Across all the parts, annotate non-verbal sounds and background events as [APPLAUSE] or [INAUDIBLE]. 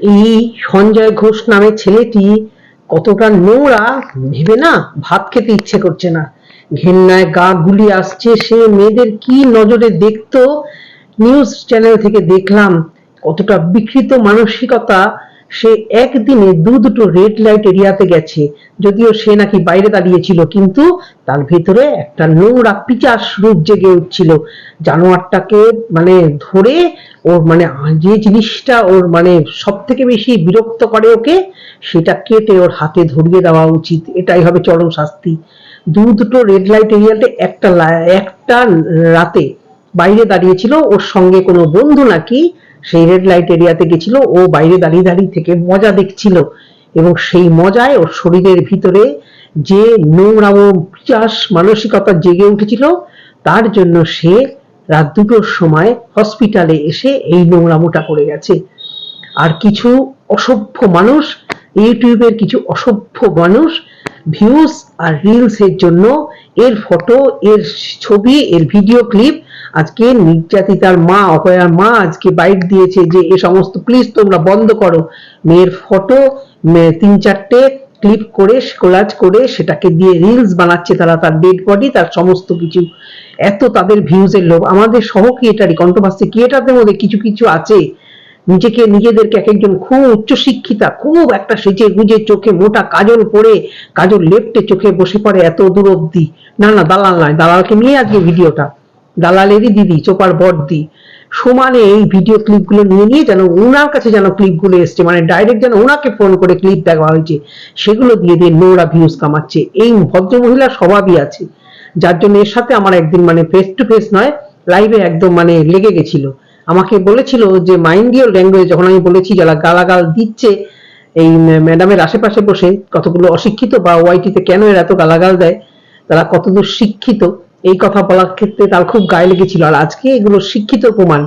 এই সঞ্জয় ঘোষ নামে ছেলেটি কতটা নোংরা ভেবে না ভাত খেতে ইচ্ছে করছে না। ঘেন্নায় গা গুলি আসছে, সে মেয়েদের কি নজরে দেখতো? নিউজ চ্যানেল থেকে দেখলাম, কতটা বিকৃত মানসিকতা সে একদিনে দু দুটো রেড লাইট এরিয়াতে গেছে। যদিও সে নাকি বাইরে দাঁড়িয়েছিল, কিন্তু তার ভেতরে একটা নোংরা পিচাস রূপ জেগে উঠছিল। জানোয়ারটাকে মানে ধরে ওর মানে যে জিনিসটা ওর মানে সব থেকে বেশি বিরক্ত করে ওকে, সেটা কেটে ওর হাতে ধরিয়ে দেওয়া উচিত। এটাই হবে চরম শাস্তি। দু দুটো রেড লাইট এরিয়াতে একটা একটা রাতে বাইরে দাঁড়িয়েছিল। ওর সঙ্গে কোনো বন্ধু নাকি সেই রেড লাইট এরিয়াতে গেছিল, ও বাইরে দাঁড়িয়ে দাঁড়িয়ে থেকে মজা দেখছিল। এবং সেই মজায় ওর শরীরের ভিতরে যে নোংরা ও পিচাস মানসিকতা জেগে উঠেছিল, তার জন্য সে রাত দুটোর সময় হসপিটালে এসে এই নোংরামোটা করে গেছে। আর কিছু অসভ্য মানুষ ইউটিউবের কিছু অসভ্য মানুষ ভিউজ আর রিলস এর জন্য এর ফটো এর ছবি, এর ভিডিও ক্লিপ আজকে নির্যাতিতার মা, অপয়ার মা আজকে বাইট দিয়েছে যে এ সমস্ত প্লিজ তোমরা বন্ধ করো। মেয়ের ফটো তিন চারটে ক্লিপ করে কোলাজ করে সেটাকে দিয়ে রিলস বানাচ্ছে তারা, তার ডেড বডি তার সমস্ত কিছু। এত তাদের ভিউজের লোভ। আমাদের সহ ক্রিয়েটারই কন্ট্রোভার্সি ক্রিয়েটারদের মধ্যে কিছু কিছু আছে। নিজেকে, নিজেদেরকে এক একজন খুব উচ্চ শিক্ষিতা, খুব একটা সেজে গুজে চোখে মোটা কাজল পরে, কাজল লেপটে চোখে বসে পড়ে এত দূর অব্দি না না, দালাল নয়। দালালকে নিয়ে আজকে ভিডিওটা দালালেরই দিদি, চোপার বড়দি সমানে এই ভিডিও ক্লিপগুলো নিয়ে নিয়ে যেন ওনার কাছে যেন ক্লিপগুলো এসছে মানে ডাইরেক্ট যেন ওনাকে ফোন করে ক্লিপ দেখা হয়েছে, সেগুলো দিয়ে দিয়ে নোংরা ভিউজ কামাচ্ছে। এই ভদ্র মহিলার স্বভাবই আছে। যার জন্য এর সাথে আমার একদিন মানে ফেস টু ফেস নয় লাইভে একদম মানে লেগে গেছিল। আমাকে বলেছিল যে মাইন্ড ইওর ল্যাঙ্গুয়েজ যখন আমি বলেছি, যারা গালাগাল দিচ্ছে, এই ম্যাডামের আশেপাশে বসে, কতগুলো অশিক্ষিত বা ওয়াইটিতে কেন এরা এত গালাগাল দেয়? তারা কতদূর শিক্ষিত এই কথা বলার ক্ষেত্রে তার খুব গায়ে লেগেছিল। আর আজকে এগুলো শিক্ষিত প্রমাণ,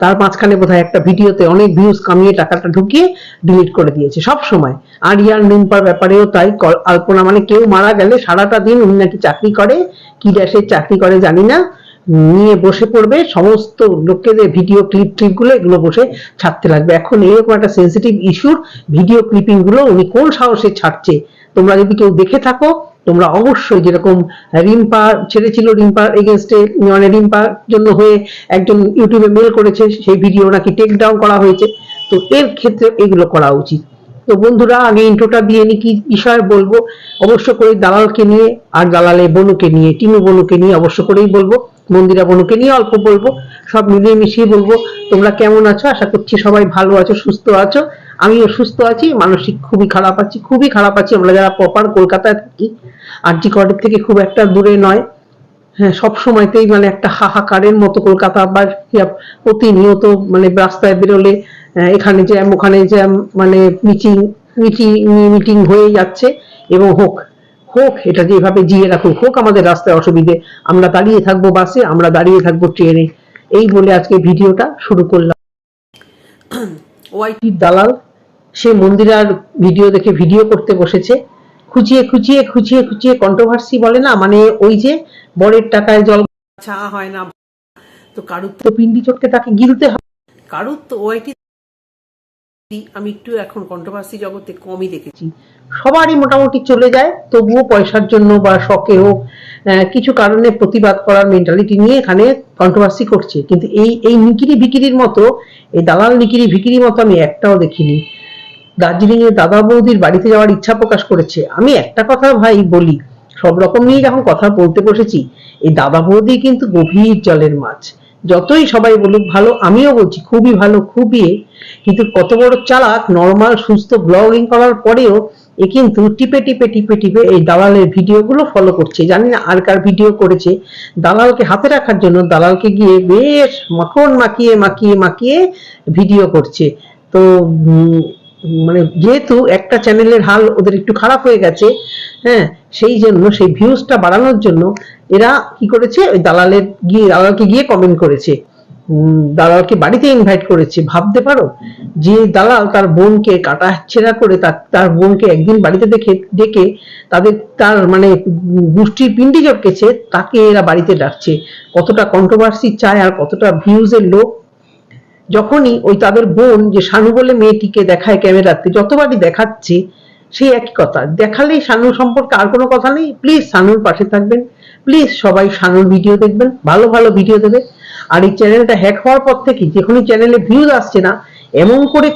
তার মাঝখানে বোধহয় একটা ভিডিওতে অনেক ভিউজ কামিয়ে টাকাটা ঢুকিয়ে ডিলিট করে দিয়েছে সব সময়। আর ইয়ার নিম্পার ব্যাপারেও তাই আলপনা মানে কেউ মারা গেলে সারাটা দিন উনি নাকি চাকরি করে, কি ড্যাশের চাকরি করে জানি না। নিয়ে বসে পড়বে, সমস্ত লোকেদের ভিডিও ক্লিপ ক্লিপগুলো এগুলো বসে ছাড়তে লাগবে। এখন এরকম একটা সেন্সিটিভ ইস্যুর ভিডিও ক্লিপিংগুলো উনি কোন সাহসে ছাড়ছে? তোমরা যদি কেউ দেখে থাকো, তোমরা অবশ্যই যেরকম রিম্পা ছেড়েছিল রিম্পার এগেনস্টে মানে রিম্পার জন্য হয়ে একজন ইউটিউবে মেল করেছে, সেই ভিডিও নাকি টেক ডাউন করা হয়েছে। তো এর ক্ষেত্রে এগুলো করা উচিত। তো বন্ধুরা, আগে ইন্ট্রোটা দিয়ে নি, কি বিষয় বলব? অবশ্য করে দালালকে নিয়ে আর দালালে বনুকে নিয়ে, টিনু বনুকে নিয়ে অবশ্য করেই বলব। মন্দিরা বনুকে নিয়ে অল্প বলব, সব মিলিয়ে মিশিয়ে বলব, তোমরা কেমন আছো? আশা করছি সবাই ভালো আছো, সুস্থ আছো। আমিও সুস্থ আছি, মানসিক খুবই খারাপ আছি, খুবই খারাপ আছি। আমরা যারা প্রপার কলকাতায় থাকি আরজি কটের থেকে খুব একটা দূরে নয়। হ্যাঁ সব সময়তেই মানে একটা হাহাকারের মতো কলকাতা বা প্রতিনিয়ত মানে রাস্তায় বেরোলে এখানে জ্যাম, ওখানে জ্যাম মানে মিটিং মিটিং মিটিং হয়ে যাচ্ছে। এবং হোক হোক এটা যেভাবে জিয়ে রাখুক হোক আমাদের রাস্তায় অসুবিধে আমরা দাঁড়িয়ে থাকব বাসে আমরা দাঁড়িয়ে থাকব ট্রেনে। এই বলে আজকে ভিডিওটা শুরু করলাম। ওয়াইটির দালাল সে মন্দিরার ভিডিও দেখে ভিডিও করতে বসেছে। খুঁচিয়ে খুঁচিয়ে খুঁচিয়ে খুঁচিয়ে কন্ট্রোভার্সি বলে না মানে ওই যে বরের টাকায় জল চা হয় না। তো কারুর তো পিন্ডি চটকে তাকে গিলতে হয় কারুর তো ওয়াইটি আমি একটু এখন কন্ট্রোভার্সি জগতে কমই দেখেছি। সবারই মোটামুটি চলে যায়, তবুও পয়সার জন্য বা শখে হোক কিছু কারণে প্রতিবাদ করার মেন্টালিটি নিয়ে এখানে কন্ট্রোভার্সি করছে। কিন্তু এই এই নিকিরি ভিকিরির মতো, এই দালাল নিকিরি ভিকিরির মতো আমি একটাও দেখিনি। দার্জিলিং এর দাদা বৌদির বাড়িতে যাওয়ার ইচ্ছা প্রকাশ করেছে। আমি একটা কথা ভাই বলি, সব রকম নিয়ে যখন কথা বলতে বসেছি, এই দাদা বৌদি কিন্তু গভীর জলের মাছ। যতই সবাই বলুক ভালো, আমিও বলছি খুবই ভালো, খুবই। কিন্তু কত বড় চালাক নর্মাল সুস্থ ব্লগিং করার পরেও এ কিন্তু টিপে টিপে টিপে টিপে এই দালালের ভিডিওগুলো ফলো করছে। জানি না আর কার ভিডিও করেছে। দালালকে হাতে রাখার জন্য দালালকে গিয়ে বেশ মাখন মাখিয়ে মাখিয়ে মাখিয়ে ভিডিও করছে। তো মানে যেহেতু একটা চ্যানেলের হাল ওদের একটু খারাপ হয়ে গেছে হ্যাঁ সেই জন্য, সেই ভিউজটা বাড়ানোর জন্য এরা কি করেছে? ওই দালালের গিয়ে, দালালকে গিয়ে কমেন্ট করেছে। দালালকে বাড়িতে ইনভাইট করেছে। ভাবতে পারো, যে দালাল তার বোনকে কাটা ছেঁড়া করে তার তার বোনকে একদিন বাড়িতে দেখে, ডেকে তাদের, তার মানে গোষ্ঠীর পিন্ডি চটকেছে তাকে এরা বাড়িতে ডাকছে। কতটা কন্ট্রোভার্সি চায় আর কতটা ভিউজের লোক যখনই ওই তাদের বোন যে শানু বলে মেয়েটিকে দেখায় ক্যামেরাতে, যতবারই দেখাচ্ছে, সেই একই কথা। দেখালেই শানু সম্পর্কে আর কোনো কথা নেই। প্লিজ শানুর পাশে থাকবেন। প্লিজ সবাই শানুর ভিডিও দেখবেন। ভালো ভালো ভিডিও দেবে। আর এই চ্যানেলটা হ্যাক হওয়ার পর থেকে যখনই চ্যানেলে ভিউজ আসছে না, এমন করে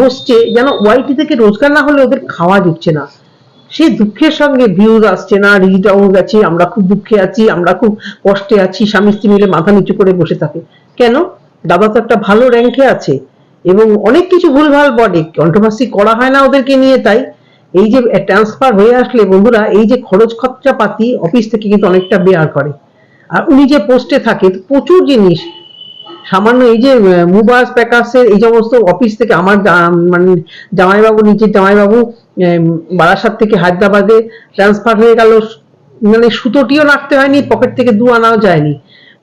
বসছে যেন ওয়াইটি থেকে রোজগার না হলে ওদের খাওয়া ঢুকছে না। সেই দুঃখের সঙ্গে ভিউজ আসছে না রিচ ডাউন গেছে, আমরা খুব দুঃখে আছি, আমরা খুব কষ্টে আছি স্বামী স্ত্রী মিলে মাথা নিচু করে বসে থাকে। কেন? দাদা তো একটা ভালো র্যাঙ্কে আছে এবং অনেক কিছু ভুলভাল বলে কন্ট্রোভার্সি করা হয় না ওদেরকে নিয়ে তাই। এই যে ট্রান্সফার হয়ে আসলে বন্ধুরা, এই যে খরচ খরচা পাতি অফিস থেকে কিন্তু অনেকটা বেয়ার করে। আর উনি যে পোস্টে থাকে প্রচুর জিনিস। সামান্য এই যে মুবাস প্যাকাসের এই সমস্ত অফিস থেকে আমার মানে জামাইবাবু নিচে জামাইবাবু বারাসাত থেকে হায়দ্রাবাদে ট্রান্সফার হয়ে গেল। মানে সুতোটিও রাখতে হয়নি পকেট থেকে দু আনাও যায়নি।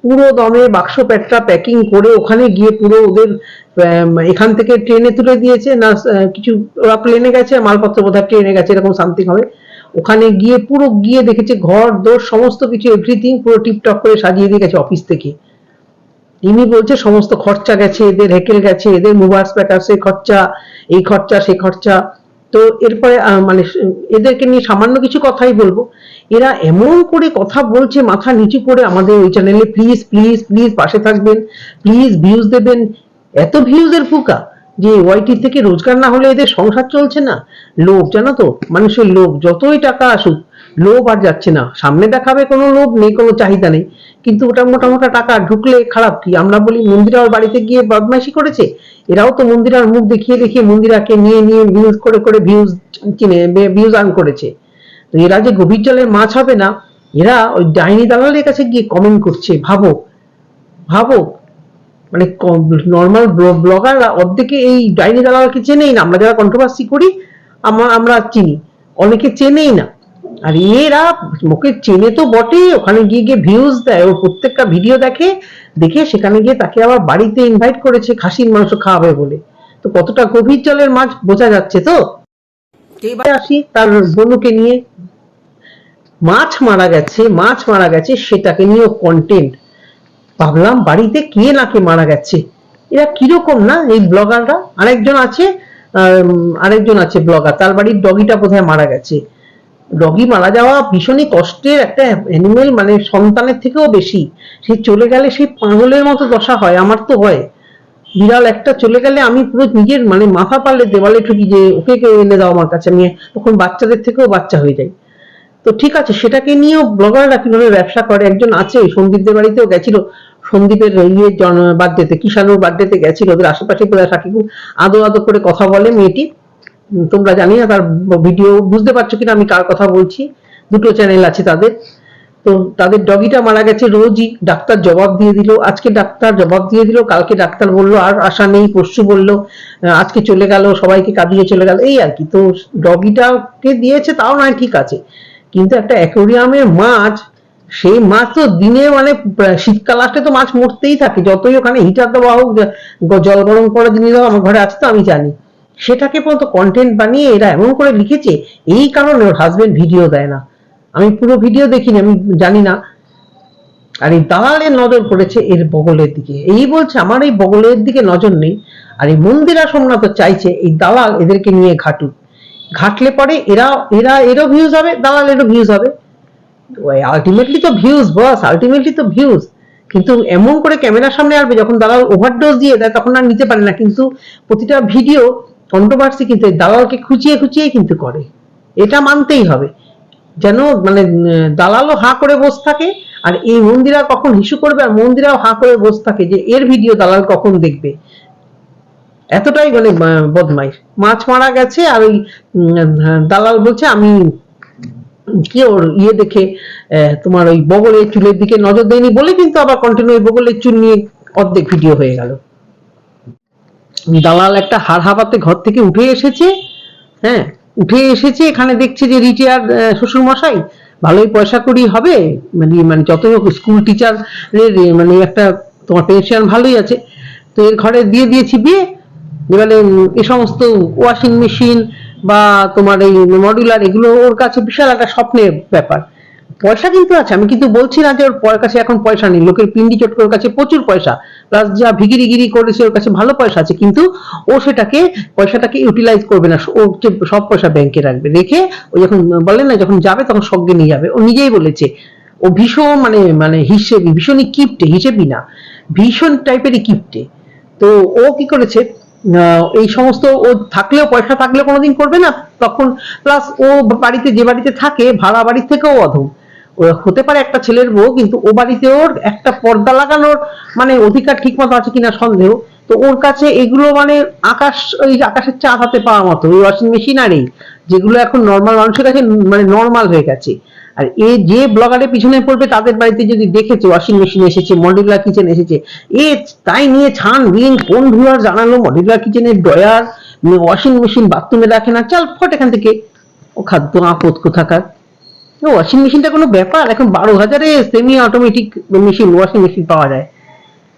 পুরো দমে বাক্স প্যাটটা প্যাকিং করে ওখানে গিয়ে পুরো ওদের এখান থেকে ট্রেনে তুলে দিয়েছে। না কিছু, ওরা প্লেনে গেছে, মালপত্র বোধহয় ট্রেনে গেছে, এরকম সামথিং হবে। ওখানে গিয়ে পুরো, গিয়ে দেখেছে ঘর, দোর, সমস্ত কিছু এভরিথিং পুরো টিপটপ করে সাজিয়ে দিয়ে গেছে অফিস থেকে। ইনি বলছে, সমস্ত খরচা গেছে, এদের হেকেল গেছে, এদের মোবাইল প্যাকার্সের খরচা, এই খরচা সেই খরচা। তো এরপরে মানে এদেরকে নিয়ে সামান্য কিছু কথাই বলব। এরা এমন করে কথা বলছে, মাথা নিচু করে আমাদের ওই চ্যানেলে প্লিজ প্লিজ প্লিজ পাশে থাকবেন প্লিজ ভিউজ দেবেন। এত ভিউজের ফুকা যে ওয়াইটি থেকে রোজগার না হলে এদের সংসার চলছে না। লোভ, জানো তো? মানুষের লোভ, যতই টাকা আসুক, লোভ আর যাচ্ছে না। সামনে দেখাবে কোনো লোভ নেই, কোনো চাহিদা নেই। কিন্তু ওটা মোটা মোটা টাকা ঢুকলে খারাপ কি? আমরা বলি মন্দিরার বাড়িতে গিয়ে বদমাইশি করেছে? এরাও তো মন্দিরার মুখ দেখিয়ে দেখিয়ে মন্দিরাকে নিয়ে নিয়ে ভিউজ করে করে ভিউজ কিনে ভিউজ আর্ন করেছে। তো এরা যে গভীর জলের মাছ হবে না, এরা ওই ডাইনি দালালের কাছে গিয়ে কমেন্ট করছে, ভাবো ভাবো মানে নর্মাল ব্লগাররা অর্ধেকে এই ডাইনি দালালকে চেনেই না, আমরা যারা কন্ট্রোভার্সি করি আমরা আমরা চিনি, অনেকে চেনেই না। আর এরা মুখে চেনে তো বটেই, ওখানে গিয়ে গিয়ে ভিউজ দেয়, ও প্রত্যেকটা ভিডিও দেখে দেখে সেখানে গিয়ে তাকে আবার বাড়িতে ইনভাইট করেছে, খাসির মাংস খাওয়াবে বলে। তো কতটা গভীর জলের মাছ বোঝা যাচ্ছে তো? আসি, তার বনুকে নিয়ে। মাছ মারা গেছে, মাছ মারা গেছে, সেটাকে নিয়েও কন্টেন্ট ভাবলাম, বাড়িতে কে নাকি মারা গেছে? এরা কীরকম না? এই ব্লগাররা? আরেকজন আছে আরেকজন আছে ব্লগার, তার বাড়ির ডগিটা বোধহয় মারা গেছে। ডগি মারা যাওয়া ভীষণই কষ্টের একটা অ্যানিমেল মানে সন্তানের থেকেও বেশি। সে চলে গেলে সেই পাগলের মতো দশা হয়, আমার তো হয়। বিড়াল একটা চলে গেলে আমি পুরো নিজের মানে মাথা পারলে দেওয়ালে ঠুকি যে, ওকে কেউ এনে দাও আমার কাছে? আমি তখন বাচ্চাদের থেকেও বাচ্চা হয়ে যাই। তো ঠিক আছে, সেটাকে নিয়েও ব্লগাররা কীভাবে ব্যবসা করে? একজন আছে, সন্দীপদের বাড়িতেও গেছিল, সন্দীপের ইয়ে বার্থডেতে কিষানুর বার্থডেতে গেছিল, ওদের আশেপাশে বোধহয় থাকে, খুব আদো আদো করে কথা বলে মেয়েটি। তোমরা জানি না তার ভিডিও বুঝতে পারছ কিনা, আমি কার কথা বলছি, দুটো চ্যানেল আছে তাদের। তো তাদের ডগিটা মারা গেছে রোজই, ডাক্তার জবাব দিয়ে দিল, আজকে ডাক্তার জবাব দিয়ে দিল, কালকে ডাক্তার বলল, আর আশা নেই পরশু বলল আজকে চলে গেল, সবাইকে কাঁদিয়ে চলে গেল এই আর কি। তো ডগিটাকে দিয়েছে, তাও নয়, ঠিক আছে। কিন্তু একটা অ্যাকোরিয়ামের মাছ, সেই মাছ তো দিনে মানে শীতকাল আসলে তো মাছ মরতেই থাকে। যতই ওখানে হিটার দেওয়া হোক জল গরম করা জিনিস দেওয়া আমার ঘরে আছে তো, আমি জানি। সেটাকে পর্যন্ত কন্টেন্ট বানিয়ে এরা এমন করে লিখেছে, এই কারণে ওর হাজবেন্ড ভিডিও দেয় না। আমি পুরো ভিডিও দেখিনি, আমি জানি না। আর এই দালালের নজর পড়েছে এর বগলের দিকে। এই বলছে, আমার এই বগলের দিকে নজর নেই। আর এই মন্দিরা সোমনাথ চাইছে এই দালাল এদেরকে নিয়ে ঘাটুক। ঘাটলে পরে এরা এরা, এরও ভিউজ হবে দালাল এরও ভিউজ হবে আলটিমেটলি তো ভিউজ বস আলটিমেটলি তো ভিউজ কিন্তু এমন করে ক্যামেরার সামনে আসবে, যখন দালাল ওভারডোজ দিয়ে দেয়, তখন আর নিতে পারে না। কিন্তু প্রতিটা ভিডিও কন্ট্রোভার্সি কিন্তু দালালকে খুঁচিয়ে খুঁচিয়ে কিন্তু করে। এটা মানতেই হবে। যেন মানে দালালও হা করে বসে থাকে, আর এই মন্দিরা কখন হিসু করবে, আর মন্দিরাও হা করে বসে থাকে যে, এর ভিডিও দালাল কখন দেখবে? এতটাই মানে বদমাইশ। মাছ মারা গেছে আর ওই দালাল বলছে, আমি কি ওর ইয়ে দেখে তোমার ওই বগলের চুলের দিকে নজর দেয়নি বলে কিন্তু আবার কন্টিনিউ ওই বগলের চুল নিয়ে অর্ধেক ভিডিও হয়ে গেল। দালাল একটা হাড় হাবাতে ঘর থেকে উঠে এসেছে হ্যাঁ উঠে এসেছে, এখানে দেখছে যে রিটায়ার শ্বশুর মশাই ভালোই পয়সা করি হবে মানে মানে যত হোক স্কুল টিচার মানে একটা তোমার পেনশন ভালোই আছে। তো এর ঘরে দিয়ে দিয়েছি বিয়ে এবারে উম, এ সমস্ত ওয়াশিং মেশিন বা তোমার এই মডিউলার এগুলো ওর কাছে বিশাল একটা স্বপ্নের ব্যাপার। পয়সা কিন্তু আছে আমি কিন্তু বলছি না যে ওর কাছে এখন পয়সা নেই লোকের পিন্ডি চটকোর কাছে প্রচুর পয়সা। প্লাস যা ভিগিরিগিরি করেছে ওর কাছে ভালো পয়সা আছে কিন্তু ও সেটাকে পয়সাটাকে ইউটিলাইজ করবে না ও হচ্ছে সব পয়সা ব্যাংকে রাখবে। রেখে ও যখন বলে না যখন যাবে তখন সঙ্গে নিয়ে যাবে। ও নিজেই বলেছে ও ভীষণ মানে মানে হিসেবি ভীষণই কিপটে হিসেবি না ভীষণ টাইপেরই কিপটে। তো ও কি করেছে এই সমস্ত ও থাকলেও, পয়সা থাকলে কোনোদিন করবে না। তখন প্লাস ও বাড়িতে, যে বাড়িতে থাকে, ভাড়া বাড়ির থেকেও অধম। হতে পারে একটা ছেলের বউ, কিন্তু ও বাড়িতে ওর একটা পর্দা লাগানোর মানে অধিকার ঠিক মতো আছে কিনা সন্দেহ। তো ওর কাছে এগুলো মানে আকাশ, ওই আকাশের চাঁদ হাতে পাওয়া মতো, ওই ওয়াশিং মেশিন আর এই যেগুলো এখন নর্মাল মানুষের কাছে মানে নর্মাল হয়ে গেছে। আর এ যে ব্লগারের পিছনে পড়বে, তাদের বাড়িতে যদি দেখেছে ওয়াশিং মেশিন এসেছে মডিউলার কিচেন এসেছে, এ তাই নিয়ে ছান বিন কোন ধুয়ার জানালো মডিউলার কিচেনের ড্রয়ার ওয়াশিং মেশিন বাথরুমে রাখে না, চাল ফট এখান থেকে। ও খাদ্য আপদ কোথাকার? ওয়াশিং মেশিনটা কোনো ব্যাপার? এখন বারো হাজারে semi automatic machine washing machine পাওয়া যায়।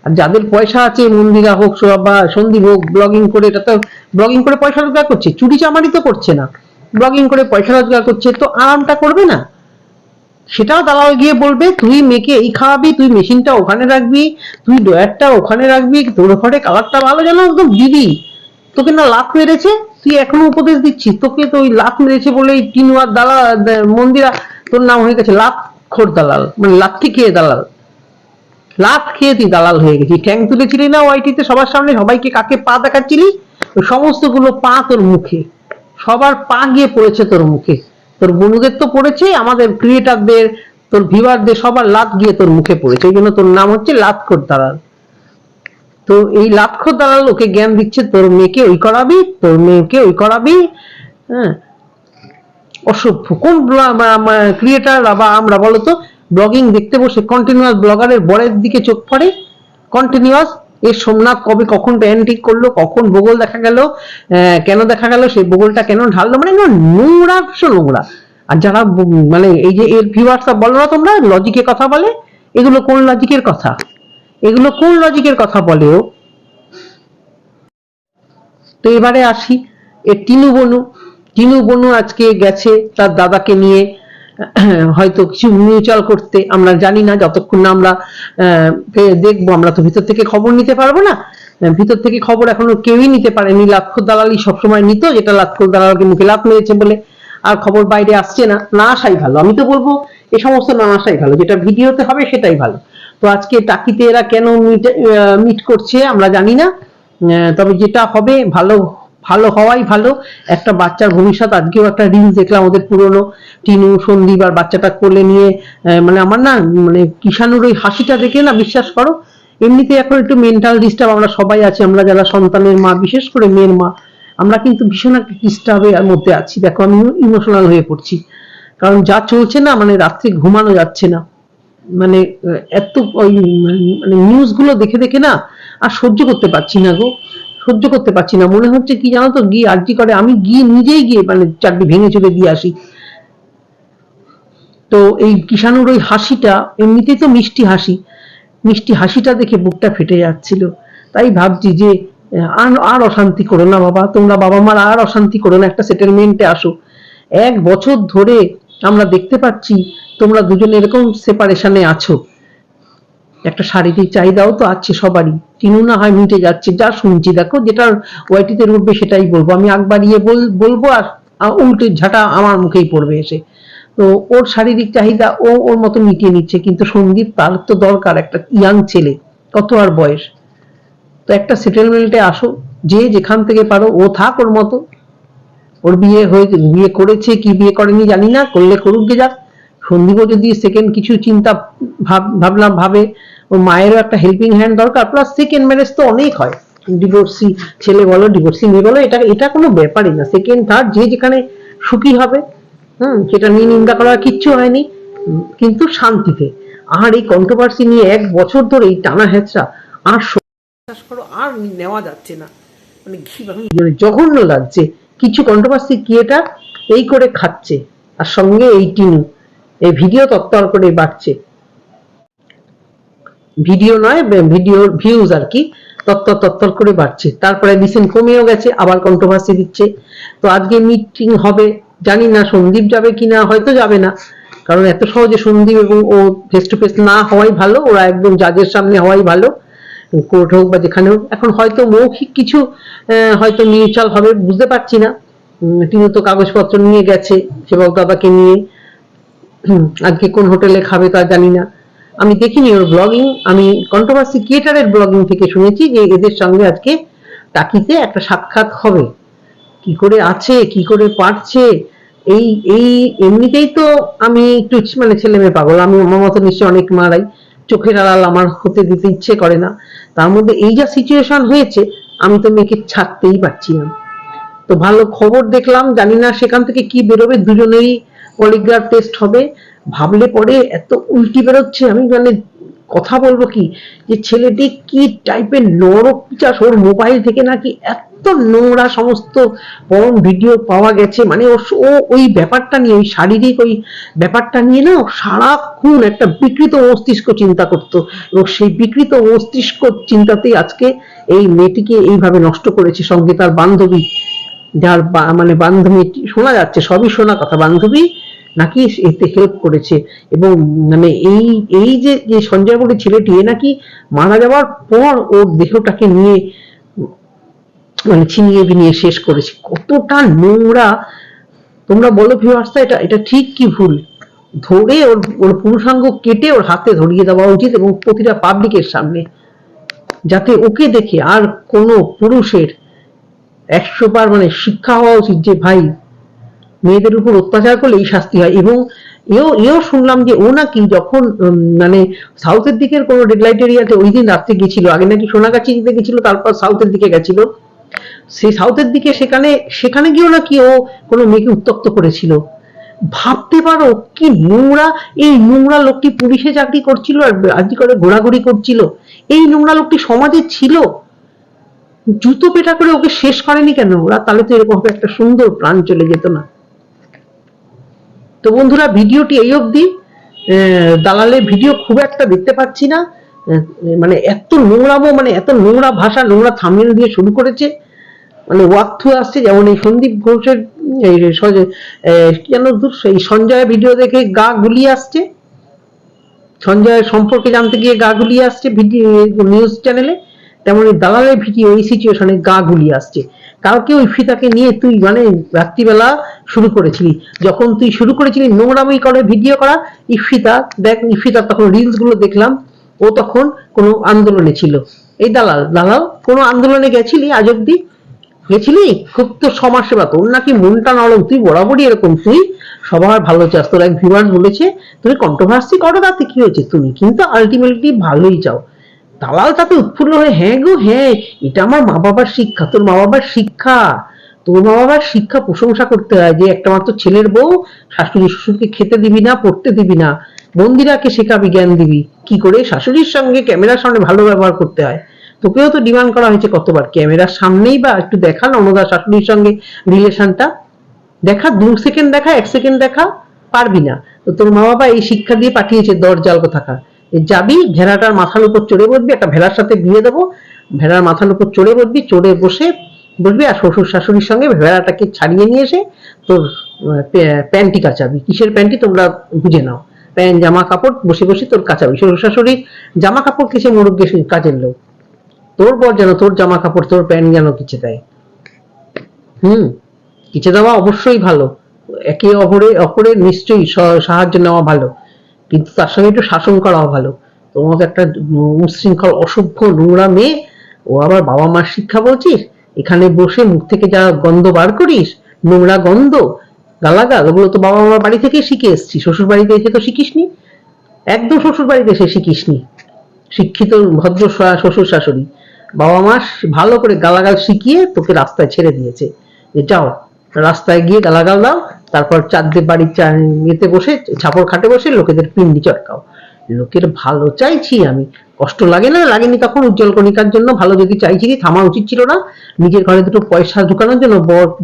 আর যাদের পয়সা আছে, মন্দিরা হোক বা সন্দীপ হোক ব্লগিং করে এটা তো ব্লগিং করে পয়সা রোজগার করছে, চুরি চামারি তো করছে না। ব্লগিং করে পয়সা রোজগার করছে, তো আরামটা করবে না। সেটাও দালাল গিয়ে বলবে, তুই মেয়েকে এই খাওয়াবি, তুই মেশিনটা ওখানে রাখবি, তুই ডয়ারটা ওখানে রাখবি, তোর ঘরে কালারটা ভালো যেন একদম দিবি। তোকে না লাখ মেরেছে, তুই এখনও উপদেশ দিচ্ছিস, তোকে তো ওই লাখ মেরেছে বলে এই টিনুয়ার দালাল, মন্দিরা, তোর নাম হয়ে গেছে লাখ খোর দালাল মানে লাথি খেয়ে দালাল। লাখ খেয়ে তুই দালাল হয়ে গেছিস। ট্যাং তুলেছিলি না ওয়াইটিতে সবার সামনে সবাইকে কাকে পা দেখাচ্ছিলি? সমস্তগুলো পা তোর মুখে। সবার পা গিয়ে পড়েছে তোর মুখে। তোর বন্ধুদের তো পড়েছে, আমাদের ক্রিয়েটারদের তোর ভিউয়ারদের সবার লাত গিয়ে তোর মুখে পড়েছে। ওই জন্য তোর নাম হচ্ছে লাতখোর দালাল। তো এই লাতখোর দালাল ওকে জ্ঞান দিচ্ছে, তোর মেয়েকে ওই করাবি, তোর মেয়েকে ওই করাবি হ্যাঁ? অসভ্য। কোন ক্রিয়েটার বা আমরা বলতো ব্লগিং দেখতে বসে কন্টিনিউয়াস ব্লগারের বরের দিকে চোখ পড়ে। কন্টিনিউয়াস এর সোমনাথ কবে কখন প্যান ঠিক করল, কখন বগল দেখা গেল কেন দেখা গেল, সেই বগলটা কেন ঢাললো মানে নোংরা, ভীষণ নোংরা। আর যারা মানে এই যে এর ভিউয়ার্স বলো না তোমরা লজিকের কথা বলে, এগুলো কোন লজিকের কথা? এগুলো কোন লজিকের কথা বলে ও? তো এবারে আসি, এ টিনু বনু। টিনু বনু আজকে গেছে তার দাদাকে নিয়ে। [CLEARS THROAT] হয়তো কিছু মিউচুয়াল করতে, আমরা জানি না, যতক্ষণ না আমরা দেখব, আমরা তো ভিতর থেকে খবর নিতে পারব না। ভিতর থেকে খবর এখনও কেউই নিতে পারেনি। লাক্ষর দালালি সবসময় নিত, যেটা লাক্ষর দালালকে মুখে লাভ মেরেছে বলে আর খবর বাইরে আসছে না। না আসাই ভালো। আমি তো বলব, এ সমস্ত না আসাই ভালো। যেটা ভিডিওতে হবে সেটাই ভালো। তো আজকে টাকিতে এরা কেন মিট মিট করছে আমরা জানি না। তবে যেটা হবে, ভালো ভালো হওয়াই ভালো। একটা বাচ্চার ভবিষ্যৎ, আজকেও একটা রিলস দেখলাম ওদের পুরনো। টিনু, সন্দীপ আর বাচ্চাটা কোলে নিয়ে মানে আমার না মানে কিষানুর ওই হাসিটা দেখে না বিশ্বাস করো? এমনিতে এখন একটু মেন্টাল ডিস্টার্ব আমরা সবাই আছি, আমরা যারা সন্তানের মা, বিশেষ করে মেয়ের মা, আমরা কিন্তু ভীষণ একটা ডিস্টার্বের মধ্যে আছি। দেখো, আমি ইমোশনাল হয়ে পড়ছি। কারণ যা চলছে না মানে রাত্রে ঘুমানো যাচ্ছে না। মানে এত, ওই মানে নিউজগুলো দেখে দেখে না, আর সহ্য করতে পারছি না গো। সহ্য করতে পারছি না। মনে হচ্ছে কি জানো তো, গিয়ে আরজি করে। আমি গিয়ে নিজেই গিয়ে মানে চারটি ভেঙে চলে দিয়ে আসি। তো এই কিষানুর ওই হাসিটা, এমনিতেই তো মিষ্টি হাসি। মিষ্টি হাসিটা দেখে বুকটা ফেটে যাচ্ছিল। তাই ভাবছি যে, আর আর অশান্তি করো না বাবা। তোমরা বাবা মার আর অশান্তি করো না, একটা সেটেলমেন্টে আসো। এক বছর ধরে আমরা দেখতে পাচ্ছি, তোমরা দুজনে এরকম সেপারেশনে আছো। একটা শারীরিক চাহিদাও তো আছে সবারই। চিনু না হয় মিটে যাচ্ছে। যা শুনছি, দেখো যেটা ওয়াইটিতে উঠবে সেটাই বলব। আমি আগ বাড়িয়ে বল- বলব আর উল্টে ঝাঁটা আমার মুখেই পড়বে এসে। তো ওর শারীরিক চাহিদা ও ওর মতো মিটিয়ে নিচ্ছে, কিন্তু সন্দীপ তার তো দরকার একটা ইয়াং ছেলে, কত আর বয়স। তো একটা সেটেলমেন্টে আসো, যে যেখান থেকে পারো, ও থাক ওর মতো। ওর বিয়ে হয়ে, বিয়ে করেছে, কি বিয়ে করেনি জানি না, করলে করুক গে যাক। সন্দীপও যদি সেকেন্ড কিছু চিন্তা ভাব ভাবলাম ভাবে, ওর মায়েরও একটা হেল্পিং হ্যান্ড দরকার প্লাস সেকেন্ড ম্যারেজ তো অনেক হয়। ডিভোর্সি ছেলে বলো ডিভোর্সি মেয়ে বলো, এটা এটা কোনো ব্যাপারই না। সেকেন্ড থার্ড যে যেখানে সুখী হবে, হুম, সেটা নিয়ে নিন্দা করার কিচ্ছু হয়নি। কিন্তু শান্তিতে। আর এই কন্ট্রোভার্সি নিয়ে এক বছর ধরে এই টানা হেঁচড়া আর বিশ্বাস করো, আর নেওয়া যাচ্ছে না। মানে ঘি মানে জঘন্য লাগছে। কিছু কন্ট্রোভার্সি কি এটা এই করে খাচ্ছে। আর সঙ্গে এই টিনু। এই ভিডিও তত্তর করে বাড়ছে। ভিডিও নয় ভিডিওর ভিউজ আর কি তত্তর তত্তর করে বাড়ছে। তারপরে রিসেন্ট কমেও গেছে, আবার কন্ট্রোভার্সি দিচ্ছে। তো আজকে মিটিং হবে, জানি না সন্দীপ যাবে কিনা, হয়তো যাবে না। কারণ এত সহজে সন্দীপ এবং ও ফেস টু ফেস না হওয়াই ভালো, ওরা একদম জাজের সামনে হওয়াই ভালো। কোর্ট হোক বা যেখানে হোক, এখন হয়তো মৌখিক কিছু হয়তো মিউচুয়াল হবে, বুঝতে পারছি না। তিনি তো কাগজপত্র নিয়ে গেছে, সেবক দাদাকে নিয়ে। আজকে কোন হোটেলে খাবে তা জানি না। আমি দেখিনি ওর ব্লগিং আমি কন্ট্রোভার্সি ক্রিয়েটারের ব্লগিং থেকে শুনেছি যে এদের সঙ্গে আজকে টাকিতে একটা সাক্ষাৎ হবে। কি করে আছে, কি করে পারছে? এই এই, এমনিতেই তো আমি একটু মানে ছেলে মেয়ে পাগল, আমি আমার মতো নিশ্চয়ই অনেক মারাই। চোখের আড়াল আমার হতে দিতে ইচ্ছে করে না। তার মধ্যে এই যা সিচুয়েশন হয়েছে, আমি তো মেয়েকে ছাড়তেই পারছি না। তো ভালো খবর দেখলাম, জানি না সেখান থেকে কি বেরোবে, দুজনেরই পলিগ্রাফ টেস্ট হবে, ভাবলে পরে এত উল্টি বেরোচ্ছে, আমি মানে কথা বলব কি? যে ছেলেটি কি টাইপের নরক পিচাস ওর মোবাইল থেকে নাকি এত নোংরা সমস্ত পরম ভিডিও পাওয়া গেছে? মানে ও ওই ব্যাপারটা নিয়ে, ওই শারীরিক ওই ব্যাপারটা নিয়ে না সারাক্ষণ একটা বিকৃত মস্তিষ্ক চিন্তা করতো। এবং সেই বিকৃত মস্তিষ্ক চিন্তাতেই আজকে এই মেয়েটিকে এইভাবে নষ্ট করেছে সঙ্গে তার বান্ধবী। যার মানে বান্ধবী শোনা যাচ্ছে, সবই শোনা কথা, বান্ধবী নাকি এতে হেল্প করেছে। এবং মানে এই এই যে যে সঞ্জয় বলে ছেলেটি, এ নাকি মারা যাওয়ার পর ওর দেহটাকে নিয়ে মানে ছিনিয়ে বিনিয়ে শেষ করেছে। কতটা নোংরা। তোমরা বলো ভিউয়ার্সটা এটা এটা ঠিক কি ভুল? ধরে ওর ওর পুরুষাঙ্গ কেটে ওর হাতে ধরিয়ে দেওয়া উচিত এবং প্রতিটা পাবলিকের সামনে, যাতে ওকে দেখে আর কোনো পুরুষের একশো বার মানে শিক্ষা হওয়া উচিত যে, ভাই, মেয়েদের উপর অত্যাচার করলে এই শাস্তি হয়। এবং এও এও শুনলাম যে, ও নাকি যখন মানে সাউথের দিকের কোনো রেড লাইট এরিয়াতে ওই দিন রাত্রে গেছিল, আগে নাকি সোনাগাছি দিতে গেছিল, তারপর সাউথের দিকে গেছিল। সেই সাউথের দিকে সেখানে সেখানে গিয়েও নাকি ও কোনো মেয়েকে উত্তক্ত করেছিল। ভাবতে পারো কি নোংরা, এই নোংরা লোকটি পুলিশে চাকরি করছিল আর আজকে করে ঘোরাঘুরি করছিল। এই নোংরা লোকটি সমাজে ছিল? জুতো পেটা করে ওকে শেষ করেনি কেন? ওরা তাহলে তো এরকম একটা সুন্দর প্রাণ চলে যেত না। তো বন্ধুরা ভিডিওটি এই অবধি। দালালের ভিডিও খুব একটা দেখতে পাচ্ছি না। মানে এত নোংরামো মানে এত নোংরা ভাষা নোংরা থামিল দিয়ে শুরু করেছে। মানে ওয়াক থ্রু আসছে যেমন এই সন্দীপ ঘোষের এই সজ- আহ, কি দূর এই সঞ্জয় ভিডিও দেখে গা গুলিয়ে আসছে। সঞ্জয়ের সম্পর্কে জানতে গিয়ে গা গুলিয়ে আসছে ভিডিও নিউজ চ্যানেলে। তেমন দালালের ভিডিও এই সিচুয়েশনে গা গুলিয়ে আসছে। কালকে ওই ফিতাকে নিয়ে তুই মানে রাত্রিবেলা শুরু করেছিলি। যখন তুই শুরু করেছিলি নোংরামি করে ভিডিও করা ইফিতা দেখ ইফিতা তখন রিলসগুলো দেখলাম, ও তখন কোনো আন্দোলনে ছিল। এই দালাল দালাল কোনো আন্দোলনে গেছিলি আজ অব্দি? গেছিলি? খুব তো সমাজ সেবা তোর নাকি মনটা নরম। তুই বরাবরই এরকম। তুই সবার ভালো চাস। তোর এক ভিউয়ার বলেছে, তুমি কন্ট্রোভার্সি করো তাতে কি হয়েছে? তুমি কিন্তু আলটিমেটলি ভালোই চাও। দালাল তাতে উৎফুল্ল হয়ে হ্যাঁ গো হ্যাঁ এটা আমার মা বাবার শিক্ষা, তোর মা বাবার শিক্ষা। তোর মা বাবার শিক্ষা প্রশংসা করতে হয় যে একটা মাত্র ছেলের বউ শাশুড়ি শ্বশুরকে খেতে দিবি না, পড়তে দিবি না। বন্দিরাকে শেখাবি, জ্ঞান দিবি। কি করে? শাশুড়ির সঙ্গে ক্যামেরার সামনে ভালো ব্যবহার করতে হয়। তোকেও তো ডিমান্ড করা হয়েছে কতবার, ক্যামেরার সামনেই বা একটু দেখা না অন্যদার শাশুড়ির সঙ্গে রিলেশনটা দেখা, দু সেকেন্ড দেখা, এক সেকেন্ড দেখা, পারবি না। তো তোর মা বাবা এই শিক্ষা দিয়ে পাঠিয়েছে দরজাল থাকা যাবি, ভেড়াটার মাথার উপর চড়ে বসবি, একটা ভেড়ার সাথে বিয়ে দেবো, ভেড়ার মাথার উপর চড়ে বসবি, চড়ে বসে বসবি, আর শ্বশুর শাশুড়ির সঙ্গে ভেড়াটাকে ছাড়িয়ে নিয়ে এসে তোর প্যান্টি কাচাবি। কিসের প্যান্টি? তোমরা বুঝে নাও। প্যান্ট, জামা, কাপড়, বসে বসে তোর কাচাবি। শ্বশুর শাশুড়ির জামা কাপড় কিসে গেছে কাজের লোক? তোর পর যেন তোর জামা কাপড়, তোর প্যান্ট যেন কিছে দেয়। হুম কিছে দেওয়া অবশ্যই ভালো। একে অপরে, অপরের নিশ্চয়ই সাহায্য নেওয়া ভালো। কিন্তু তার সঙ্গে একটু শাসন করাও ভালো। তোমাকে একটা উশৃঙ্খল অসভ্য নোংরা মেয়ে ও আবার বাবা মার শিক্ষা বলছিস এখানে বসে মুখ থেকে যা গন্ধ বার করিস নোংরা গন্ধ গালাগাল ওগুলো তো বাবা মার বাড়ি থেকে শিখে এসছি শ্বশুর বাড়িতে এসে তো শিখিসনি একদম শ্বশুর বাড়িতে এসে শিখিসনি শিক্ষিত ভদ্র শ্বশুর শাশুড়ি বাবা মা ভালো করে গালাগাল শিখিয়ে তোকে রাস্তায় ছেড়ে দিয়েছে যে যাও রাস্তায় গিয়ে গালাগাল দাও তারপর চারদের বাড়ির ইয়েতে বসে ছাপড় খাটে বসে লোকেদের পিন্ডি চটকাও। লোকের ভালো চাইছি আমি। কষ্ট লাগে না, লাগেনি তখন উজ্জ্বল কণিকার জন্য। ভালো যদি চাইছি কি, থামা উচিত ছিল না। নিজের ঘরে দুটো পয়সা ঢুকানোর জন্য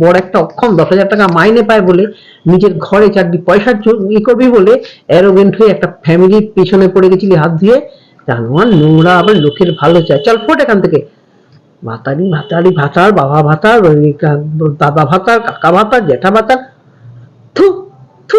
বড় একটা অক্ষম, দশ হাজার টাকা মাইনে পায় বলে নিজের ঘরে চারটি পয়সা ই করবি বলে অ্যারোগেন্ট হয়ে একটা ফ্যামিলির পেছনে পড়ে গেছিলি হাত ধুয়ে। জানোয়ার নোংরা আবার লোকের ভালো চায় চল, ফোট এখান থেকে। ভাতারি ভাতারি ভাতার, বাবা ভাতার দাদা ভাতার, কাকা ভাতার জেঠা ভাতার থু থু